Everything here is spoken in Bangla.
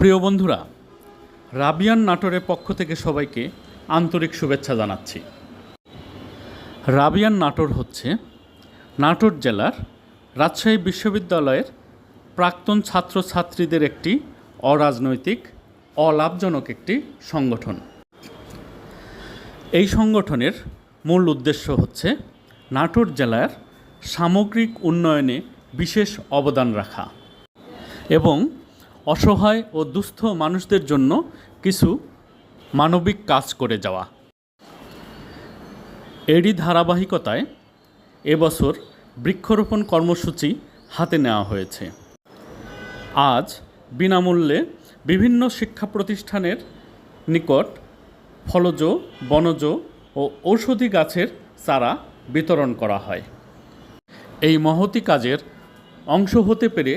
প্রিয় বন্ধুরা, রাবিয়ান নাটোরের পক্ষ থেকে সবাইকে আন্তরিক শুভেচ্ছা জানাচ্ছি। রাবিয়ান নাটোর হচ্ছে নাটোর জেলার রাজশাহী বিশ্ববিদ্যালয়ের প্রাক্তন ছাত্রছাত্রীদের একটি অরাজনৈতিক, অলাভজনক একটি সংগঠন। এই সংগঠনের মূল উদ্দেশ্য হচ্ছে নাটোর জেলার সামগ্রিক উন্নয়নে বিশেষ অবদান রাখা এবং অসহায় ও দুস্থ মানুষদের জন্য কিছু মানবিক কাজ করে যাওয়া। এরই ধারাবাহিকতায় এবছর বৃক্ষরোপণ কর্মসূচি হাতে নেওয়া হয়েছে। আজ বিনামূল্যে বিভিন্ন শিক্ষা প্রতিষ্ঠানের নিকট ফলজ, বনজ ও ঔষধি গাছের চারা বিতরণ করা হয়। এই মহতি কাজের অংশ হতে পেরে